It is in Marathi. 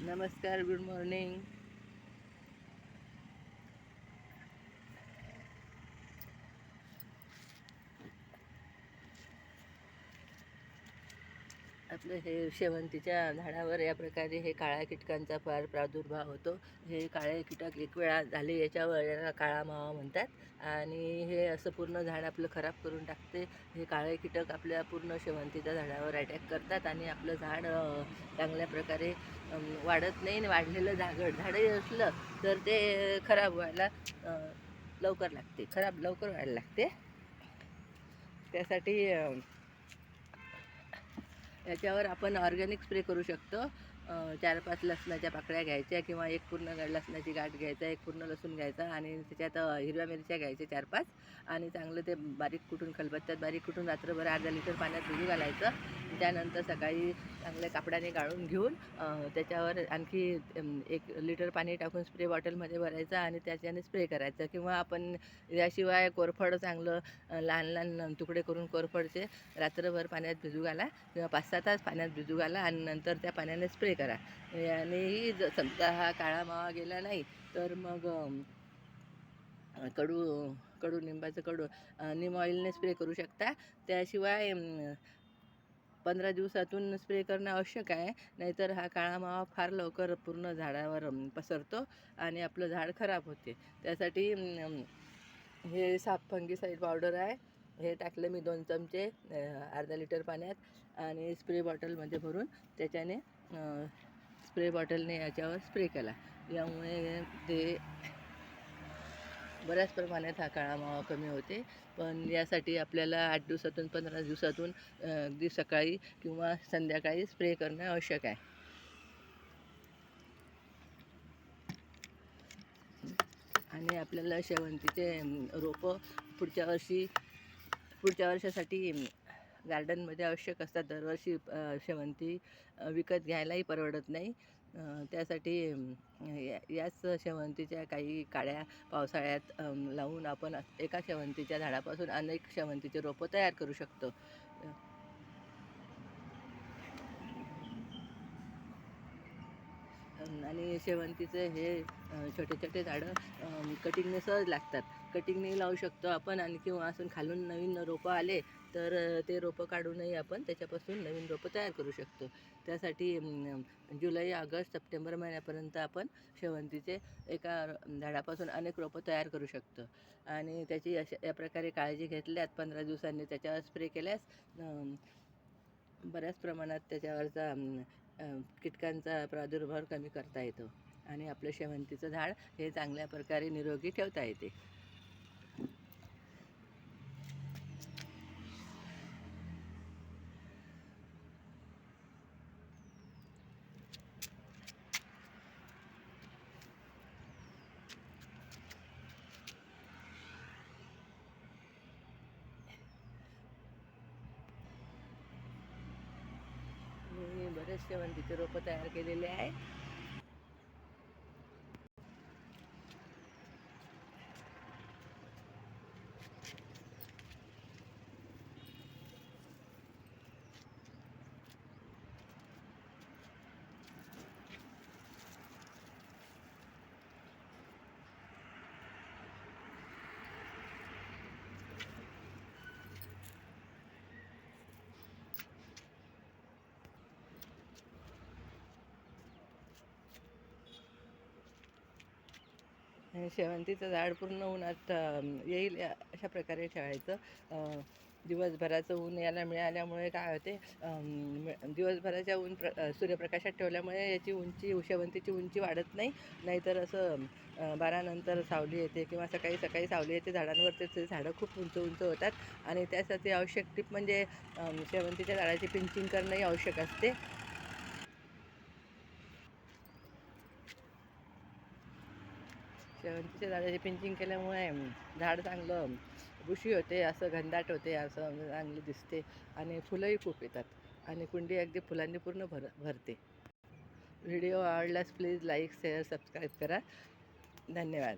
नमस्कार गुड मॉर्निंग आपलं हे शेवंतीच्या झाडावर या प्रकारे हे काळ्या कीटकांचा फार प्रादुर्भाव होतो. हे काळे कीटक एक वेळा झाले याच्यावर याला काळा मावा म्हणतात. आणि हे असं पूर्ण झाड आपलं खराब करून टाकते. हे काळे कीटक आपल्या पूर्ण शेवंतीच्या झाडावर अटॅक करतात आणि आपलं झाड चांगल्या प्रकारे वाढत नाही आणि वाढलेलं झाड झाडही असलं तर ते खराब व्हायला लवकर लागते. खराब लवकर व्हायला लागते. त्यासाठी याच्यावर आपण ऑर्गॅनिक स्प्रे करू शकतो. चार पाच लसणाच्या पाकळ्या घ्यायच्या किंवा एक पूर्ण लसणाची गाठ घ्यायचा एक पूर्ण लसूण घ्यायचा आणि त्याच्यात हिरव्या मिरच्या घ्यायच्या चार पाच आणि चांगलं ते बारीक कुटून खलबत्त्यात बारीक कुटून रात्रभर अर्धा लिटर पाण्यात भिजू घालायचं. त्यानंतर सकाळी चांगल्या कापडाने गाळून घेऊन त्याच्यावर आणखी एक लिटर पाणी टाकून स्प्रे बॉटलमध्ये भरायचं आणि त्याच्याने स्प्रे करायचं किंवा आपण याशिवाय कोरफड चांगलं लहान लहान तुकडे करून कोरफडचे रात्रभर पाण्यात भिजू घाला किंवा पाच सहा तास पाण्यात भिजू घाला आणि नंतर त्या पाण्याने स्प्रे करा. यानेही जर समजा हा काळा मावा गेला नाही तर मग कडू कडुनिंबाचं कडू निम ऑइलने स्प्रे करू शकता. त्याशिवाय पंधरा दिवसातून स्प्रे करणं आवश्यक आहे. नाहीतर हा काळा मावा फार लवकर पूर्ण झाडावर पसरतो आणि आपलं झाड खराब होते. त्यासाठी हे साप फंगीसाईड पावडर आहे. हे टाकलं मी दोन चमचे अर्धा लिटर पाण्यात आणि स्प्रे बॉटलमध्ये भरून त्याच्याने स्प्रे बॉटलने याच्यावर स्प्रे केला. यामुळे ते बऱ्याच प्रमाणात हा काळा मावा कमी होते. पण यासाठी आपल्याला आठ दिवसातून पंधरा दिवसातून अगदी सकाळी किंवा संध्याकाळी स्प्रे करणं आवश्यक आहे. आणि आपल्याला शेवंतीचे रोपं पुढच्या वर्षी पुढच्या वर्षासाठी गार्डनमध्ये आवश्यक असतात दरवर्षी शेवंती विकत घ्यायलाही परवडत नाही. त्यासाठी या- याच शेवंतीच्या काही काड्या पावसाळ्यात लावून आपण एका शेवंतीच्या झाडापासून अनेक शेवंतीचे रोपं तयार करू शकतो. आणि शेवंतीचे हे छोटे छोटे झाडं कटिंगने सहज लागतात. कटिंगने लावू शकतो आपण आणि किंवा असून खालून नवीन रोपं आले तर ते रोपं काढूनही आपण त्याच्यापासून नवीन रोपं तयार करू शकतो. त्यासाठी जुलै ऑगस्ट सप्टेंबर महिन्यापर्यंत आपण शेवंतीचे एका झाडापासून अनेक रोपं तयार करू शकतो. आणि त्याची अशा या प्रकारे काळजी घेतल्यात पंधरा दिवसांनी त्याच्यावर स्प्रे केल्यास बऱ्याच प्रमाणात त्याच्यावरचा कीटकांचा प्रादुर्भाव कमी करता येतो आणि आपलं शेवंतीचं झाड हे चांगल्या प्रकारे निरोगी ठेवता येते मी बरेच शेवंतीचे रोपं तयार केलेले आहे. शेवंतीचं झाड पूर्ण उन्हात येईल या- अशा प्रकारे ठेवायचं. दिवसभराचं ऊन याला मिळाल्यामुळे काय होते दिवसभराच्या ऊन प्र सूर्यप्रकाशात ठेवल्यामुळे याची उंची शेवंतीची उंची वाढत नाही. नाहीतर असं बारानंतर सावली येते किंवा सकाळी सकाळी सावली येते झाडांवर ते झाडं खूप उंच उंच होतात. आणि त्यासाठी आवश्यक टीप म्हणजे शेवंतीच्या झाडाची पिंचिंग करणंही आवश्यक असते. शेवंतीच्या झाडाची पिंचिंग केल्यामुळे झाड चांगलं बुशी होते असं घनदाट होते असं चांगलं दिसते आणि फुलंही खूप येतात. आणि कुंडी अगदी फुलांनी पूर्ण भर भरते. व्हिडिओ आवडल्यास प्लीज लाईक शेअर सबस्क्राईब करा. धन्यवाद.